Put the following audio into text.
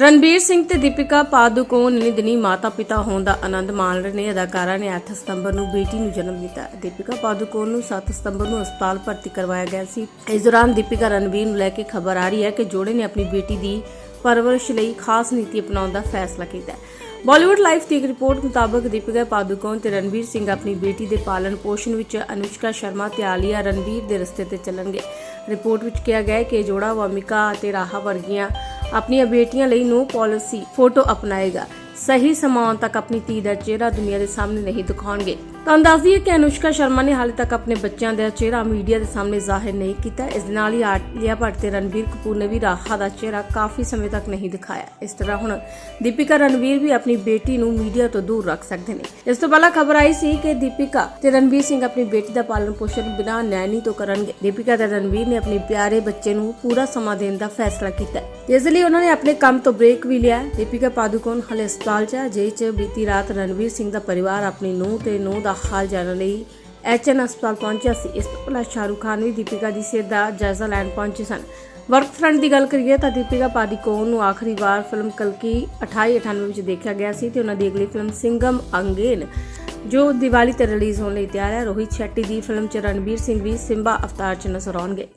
ਰਣਬੀਰ ਸਿੰਘ ਤੇ ਦੀਪਿਕਾ ਪਾਦੂਕੋਣ ਨੇ ਦਿਨੀ ਮਾਤਾ-ਪਿਤਾ ਹੋਣ ਦਾ ਆਨੰਦ ਮਾਣ ਰਹੇ ਨੇ। ਅਦਾਕਾਰਾਂ ਨੇ 8 ਸਤੰਬਰ ਨੂੰ ਬੇਟੀ ਨੂੰ ਜਨਮ ਦਿੱਤਾ। ਦੀਪਿਕਾ ਪਾਦੂਕੋਣ ਨੂੰ 7 ਸਤੰਬਰ ਨੂੰ ਹਸਪਤਾਲ ਭਰਤੀ ਕਰਵਾਇਆ ਗਿਆ ਸੀ। ਇਸ ਦੌਰਾਨ ਦੀਪਿਕਾ ਰਣਬੀਰ ਨੂੰ ਲੈ ਕੇ ਖਬਰ ਆ ਰਹੀ ਹੈ ਕਿ ਜੋੜੇ ਨੇ ਆਪਣੀ ਬੇਟੀ ਦੀ ਪਰਵਰਿਸ਼ ਲਈ ਖਾਸ ਨੀਤੀ ਅਪਣਾਉਣ ਦਾ ਫੈਸਲਾ ਕੀਤਾ ਹੈ। ਬਾਲੀਵੁੱਡ ਲਾਈਫ ਦੀ ਇੱਕ ਰਿਪੋਰਟ ਮੁਤਾਬਕ ਦੀਪਿਕਾ ਪਾਦੂਕੋਣ ਤੇ ਰਣਬੀਰ ਸਿੰਘ ਆਪਣੀ ਬੇਟੀ ਦੇ ਪਾਲਣ ਪੋਸ਼ਣ ਵਿੱਚ ਅਨੁਸ਼ਕਾ ਸ਼ਰਮਾ ਤੇ ਆਲੀਆ ਰਣਬੀਰ ਦੇ ਰਸਤੇ ਤੇ ਚੱਲਣਗੇ। ਰਿਪੋਰਟ ਵਿੱਚ ਕਿਹਾ ਗਿਆ ਹੈ ਕਿ ਜੋੜਾ, ਵਾਮਿਕਾ ਅਤੇ ਰਾਹਾ ਵਰਗੀਆਂ ਆਪਣੀਆਂ ਬੇਟੀਆਂ ਲਈ ਨੋ ਪਾਲਿਸੀ ਫੋਟੋ ਅਪਣਾਏਗਾ। ਸਹੀ ਸਮਾਂ ਤੱਕ ਆਪਣੀ ਧੀ ਦਾ ਚਿਹਰਾ ਦੁਨੀਆ ਦੇ ਸਾਹਮਣੇ ਨਹੀਂ ਦਿਖਾਉਣਗੇ। ਤੁਹਾਨੂੰ ਦੱਸ ਦਈਏ ਕਿ ਅਨੁਸ਼ਕਾ ਸ਼ਰਮਾ ਨੇ ਹਾਲੇ ਤੱਕ ਆਪਣੇ ਬੱਚਿਆਂ ਦਾ ਚਿਹਰਾ ਮੀਡੀਆ ਦੇ ਸਾਹਮਣੇ ਜ਼ਾਹਿਰ ਨਹੀਂ ਕੀਤਾ। ਇਸ ਦੇ ਨਾਲ ਹੀ ਆਲੀਆ ਭੱਟ ਤੇ ਰਣਬੀਰ ਕਪੂਰ ਨੇ ਵੀ ਰਾਹਾ ਦਾ ਚਿਹਰਾ ਕਾਫੀ ਸਮੇਂ ਤੱਕ ਨਹੀਂ ਦਿਖਾਇਆ। ਇਸ ਤਰ੍ਹਾਂ ਹੁਣ ਦੀਪਿਕਾ, ਰਣਵੀਰ ਵੀ ਆਪਣੀ ਬੇਟੀ ਨੂੰ ਮੀਡੀਆ ਤੋਂ ਦੂਰ ਰੱਖ ਸਕਦੇ ਨੇ। ਇਸ ਤੋਂ ਪਹਿਲਾਂ ਖਬਰ ਆਈ ਸੀ ਕਿ ਦੀਪਿਕਾ ਤੇ ਰਣਵੀਰ ਸਿੰਘ ਆਪਣੀ ਬੇਟੀ ਦਾ ਪਾਲਣ ਪੋਸ਼ਣ ਬਿਨਾਂ ਨੈਣੀ ਤੋਂ ਕਰਨਗੇ। ਦੀਪਿਕਾ ਤੇ ਰਣਵੀਰ ਨੇ ਆਪਣੇ ਪਿਆਰੇ ਬੱਚੇ ਨੂੰ ਪੂਰਾ ਸਮਾਂ ਦੇਣ ਦਾ ਫੈਸਲਾ ਕੀਤਾ। ਇਸ ਲਈ ਉਹਨਾਂ ਨੇ ਆਪਣੇ ਕੰਮ ਤੋਂ ਬ੍ਰੇਕ ਵੀ ਲਿਆ। ਦੀਪਿਕਾ ਪਾਦੂਕੋਣ ਹਲੇ ਹਸਪਤਾਲ 'ਚ ਜੇ 'ਚ ਬੀਤੀ ਰਾਤ ਰਣਵੀਰ ਸਿੰਘ ਦਾ ਪਰਿਵਾਰ ਆਪਣੀ ਨੂੰਹ ਤੇ ਨੂੰਹ ਦਾ ਹਾਲ ਜਾਣਨ ਲਈ ਐਚਐਨ ਹਸਪਤਾਲ ਪਹੁੰਚਿਆ ਸੀ। ਇਸ ਤੋਂ ਪਹਿਲਾਂ ਸ਼ਾਹਰੁਖ ਖਾਨ ਵੀ ਦੀਪਿਕਾ ਦੀ ਸਿਹਤ ਦਾ ਜਾਇਜ਼ਾ ਲੈਣ ਪਹੁੰਚੇ ਸਨ। ਵਰਕ ਫਰੰਟ ਦੀ ਗੱਲ ਕਰੀਏ ਤਾਂ ਦੀਪਿਕਾ ਪਾਦੀਕੋਨ ਨੂੰ ਆਖਰੀ ਵਾਰ ਫਿਲਮ ਕਲਕੀ 2898 ਵਿੱਚ ਦੇਖਿਆ ਗਿਆ ਸੀ ਤੇ ਉਹਨਾਂ ਦੀ ਅਗਲੀ ਫਿਲਮ ਸਿੰਗਮ ਅੰਗੇਨ ਜੋ ਦੀਵਾਲੀ ਤੇ ਰਿਲੀਜ਼ ਹੋਣ ਲਈ ਤਿਆਰ ਹੈ। ਰੋਹਿਤ ਸ਼ੈੱਟੀ ਦੀ ਫਿਲਮ 'ਚ ਰਣਬੀਰ ਸਿੰਘ ਵੀ ਸਿੰਬਾ ਅਵਤਾਰ 'ਚ ਨਜ਼ਰ ਆਉਣਗੇ।